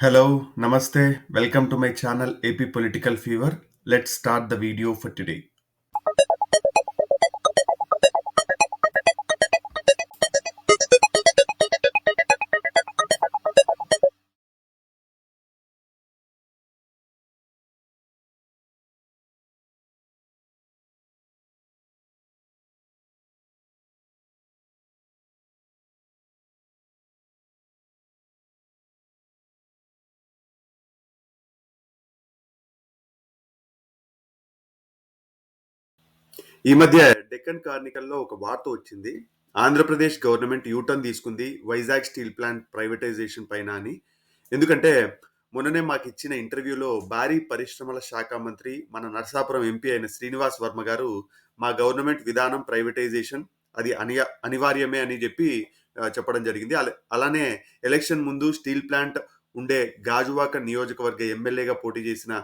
Hello, Namaste. Welcome to my channel AP Political Fever. Let's start the video for today. ఈ మధ్య డెక్కన్ కార్నికల్లో ఒక వార్త వచ్చింది. ఆంధ్రప్రదేశ్ గవర్నమెంట్ యూటర్న్ తీసుకుంది వైజాగ్ స్టీల్ ప్లాంట్ ప్రైవేటైజేషన్ పైన అని. ఎందుకంటే మొన్ననే మాకు ఇచ్చిన ఇంటర్వ్యూలో భారీ పరిశ్రమల శాఖ మంత్రి మన నరసాపురం ఎంపీ అయిన శ్రీనివాస్ వర్మ గారు మా గవర్నమెంట్ విధానం ప్రైవేటైజేషన్ అది అనియ అనివార్యమే అని చెప్పి చెప్పడం జరిగింది. అలానే ఎలక్షన్ ముందు స్టీల్ ప్లాంట్ ఉండే గాజువాక నియోజకవర్గ ఎమ్మెల్యేగా పోటీ చేసిన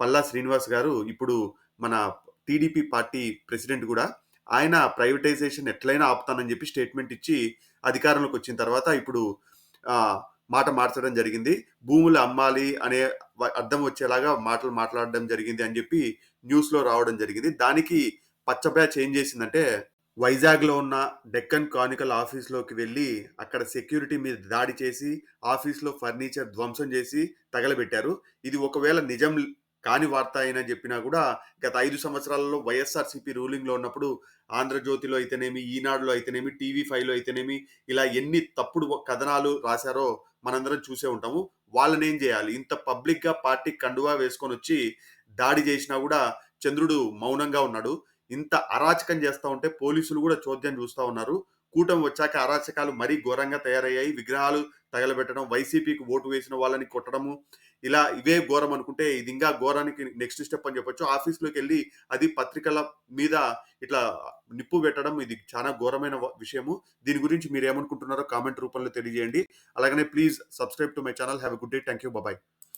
పల్లా శ్రీనివాస్ గారు ఇప్పుడు మన టీడీపీ పార్టీ ప్రెసిడెంట్ కూడా ఆయన ప్రైవేటైజేషన్ ఎట్లయినా ఆపుతానని చెప్పి స్టేట్మెంట్ ఇచ్చి అధికారంలోకి వచ్చిన తర్వాత ఇప్పుడు మాట మార్చడం జరిగింది. భూములు అమ్మాలి అనే అర్థం వచ్చేలాగా మాటలు మాట్లాడడం జరిగింది అని చెప్పి న్యూస్లో రావడం జరిగింది. దానికి పచ్చబ్యాచ్ ఏం చేసిందంటే వైజాగ్లో ఉన్న డెక్కన్ కానికల్ ఆఫీస్లోకి వెళ్ళి అక్కడ సెక్యూరిటీ మీద దాడి చేసి ఆఫీస్లో ఫర్నిచర్ ధ్వంసం చేసి తగలబెట్టారు. ఇది ఒకవేళ నిజం కాని వార్త అయినా చెప్పినా కూడా గత ఐదు సంవత్సరాలలో వైఎస్ఆర్సీపీ రూలింగ్లో ఉన్నప్పుడు ఆంధ్రజ్యోతిలో అయితేనేమి ఈనాడులో అయితేనేమి టీవీ ఫైవ్లో అయితేనేమి ఇలా ఎన్ని తప్పుడు కథనాలు రాశారో మనందరం చూసే ఉంటాము. వాళ్ళని ఏం చేయాలి? ఇంత పబ్లిక్గా పార్టీ కండువా వేసుకొని వచ్చి దాడి చేసినా కూడా చంద్రుడు మౌనంగా ఉన్నాడు. ఇంత అరాచకం చేస్తూ ఉంటే పోలీసులు కూడా చోద్యం చూస్తూ ఉన్నారు. కూటమి వచ్చాక అరాచకాలు మరీ ఘోరంగా తయారయ్యాయి. విగ్రహాలు తగలబెట్టడం వైసీపీకి ఓటు వేసిన వాళ్ళని కొట్టడము ఇలా ఇవే ఘోరం అనుకుంటే ఇది ఇంకా ఘోరానికి నెక్స్ట్ స్టెప్ అని చెప్పొచ్చు. ఆఫీస్లోకి వెళ్ళి అది పత్రికల మీద ఇట్లా నిప్పు పెట్టడం ఇది చాలా ఘోరమైన విషయము. దీని గురించి మీరు ఏమనుకుంటున్నారో కామెంట్ రూపంలో తెలియజేయండి. అలాగనే please subscribe to my channel. Have a good day thank you bye